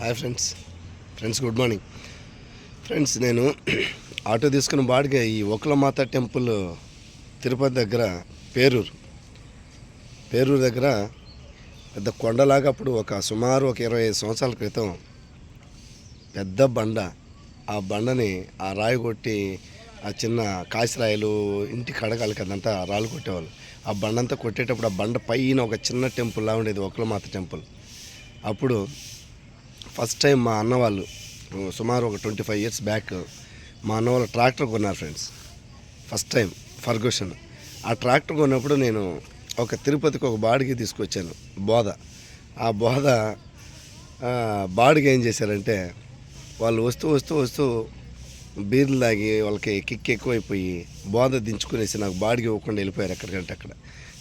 Hi friends. Friends good morning. Friends నేను auto తీసుకున్న బాడిగా ఈ ఒకలమాత టెంపుల్ తిరుపతి దగ్గర పేరూరు. పేరూరు దగ్గర పెద్ద కొండలాగా అప్పుడు ఒక సుమారు ఒక ఇరవై ఐదు సంవత్సరాల క్రితం పెద్ద బండ. ఆ బండని ఆ రాయి కొట్టి ఆ చిన్న కాసిరాయలు ఇంటి కడగాలి కదంతా రాళ్ళు కొట్టేవాళ్ళు. ఆ బండంతా కొట్టేటప్పుడు ఆ బండ పైన ఒక చిన్న టెంపుల్లా ఉండేది ఒకలమాత టెంపుల్. అప్పుడు ఫస్ట్ టైం మా అన్న వాళ్ళు సుమారు ఒక ట్వంటీ ఫైవ్ ఇయర్స్ బ్యాక్ మా అన్న వాళ్ళు ట్రాక్టర్ కొన్నారు ఫ్రెండ్స్ ఫస్ట్ టైం ఫర్గూషన్ ఆ ట్రాక్టర్ కొన్నప్పుడు నేను ఒక తిరుపతికి ఒక బాడికి తీసుకొచ్చాను బోధ. ఆ బోధ ఆ, బాడిగ ఏం చేశారంటే వాళ్ళు వస్తూ వస్తూ వస్తూ బీర్లు తాగి వాళ్ళకి కిక్ ఎక్కువైపోయి బోధ దించుకునేసి నాకు బాడికి ఇవ్వకుండా వెళ్ళిపోయారు ఎక్కడికంటే అక్కడ.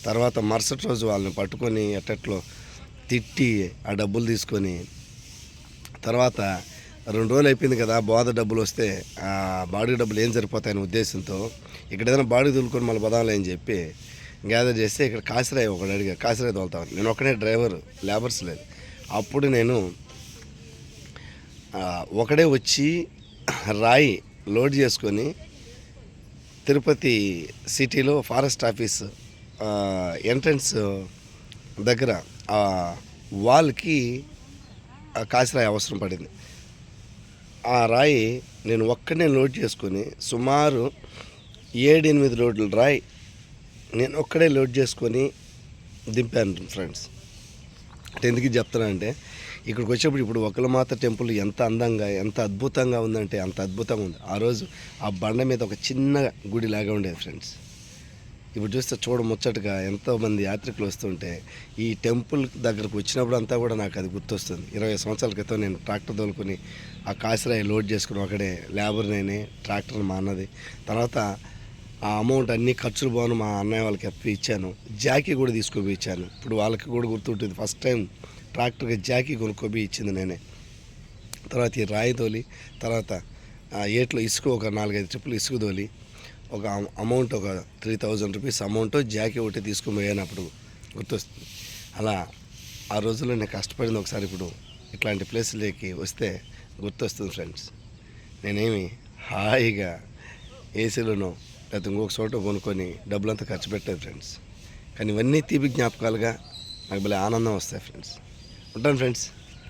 తర్వాత మరుసటి రోజు వాళ్ళని పట్టుకొని ఎట్టట్లో తిట్టి ఆ డబ్బులు తీసుకొని తర్వాత రెండు రోజులు అయిపోయింది కదా బోధ డబ్బులు వస్తే ఆ బాడీ డబ్బులు ఏం సరిపోతాయనే ఉద్దేశంతో ఇక్కడ ఏదైనా బాడీ దులుకొని మళ్ళీ బదాలి అని చెప్పి గ్యాదర్ చేస్తే ఇక్కడ కాసిరాయి ఒకటి అడిగా కాసిరాయి తోలుతాను నేను ఒకనే డ్రైవర్ లేబర్స్ లేదు. అప్పుడు నేను ఒకడే వచ్చి రాయి లోడ్ చేసుకొని తిరుపతి సిటీలో ఫారెస్ట్ ఆఫీస్ ఎంట్రన్స్ దగ్గర వాల్కి కాసిరాయి అవసరం పడింది. ఆ రాయి నేను ఒక్కడే లోడ్ చేసుకొని సుమారు ఏడు ఎనిమిది రోడ్ల రాయి నేను ఒక్కడే లోడ్ చేసుకొని దింపాను ఫ్రెండ్స్. అంటే ఎందుకు చెప్తానంటే ఇక్కడికి వచ్చేప్పుడు ఇప్పుడు ఒకలమాత టెంపుల్ ఎంత అందంగా ఎంత అద్భుతంగా ఉందంటే అంత అద్భుతంగా ఉంది. ఆ రోజు ఆ బండ మీద ఒక చిన్న గుడి లాగా ఉండేది ఫ్రెండ్స్. ఇప్పుడు చూస్తే చూడ ముచ్చటగా ఎంతోమంది యాత్రికులు వస్తుంటే ఈ టెంపుల్ దగ్గరకు వచ్చినప్పుడు అంతా కూడా నాకు అది గుర్తొస్తుంది. ఇరవై సంవత్సరాల క్రితం నేను ట్రాక్టర్ తోలుకొని ఆ కాసిరాయి లోడ్ చేసుకుని ఒకడే లేబర్ నేనే ట్రాక్టర్ మా అన్నది. తర్వాత ఆ అమౌంట్ అన్ని ఖర్చులు బాను మా అన్నయ్య వాళ్ళకి అప్పి ఇచ్చాను. జాకీ కూడా తీసుకొని ఇచ్చాను ఇప్పుడు వాళ్ళకి కూడా గుర్తుంటుంది. ఫస్ట్ టైం ట్రాక్టర్కి జాకీ కొనుక్కోబి ఇచ్చింది నేనే. తర్వాత ఈ రాయి తోలి తర్వాత ఆ ఏట్లో ఇసుక ఒక నాలుగైదు ట్రిప్పులు ఇసుక తోలి ఒక అమౌంట్ ఒక three thousand rupees amount Jackie ఒకటి తీసుకుని పోయాను గుర్తొస్తుంది. అలా ఆ రోజుల్లో నేను కష్టపడింది ఒకసారి ఇప్పుడు ఇట్లాంటి ప్లేసులకి వస్తే గుర్తొస్తుంది ఫ్రెండ్స్ నేనేమి హాయిగా ఏసీలోనో లేకపోతే ఇంకొక చోట కొనుక్కొని డబ్బులంతా ఖర్చు పెట్టలేదు ఫ్రెండ్స్ కానీ ఇవన్నీ తీపి జ్ఞాపకాలుగా నాకు భలే ఆనందం వస్తాయి ఫ్రెండ్స్ ఉంటాను ఫ్రెండ్స్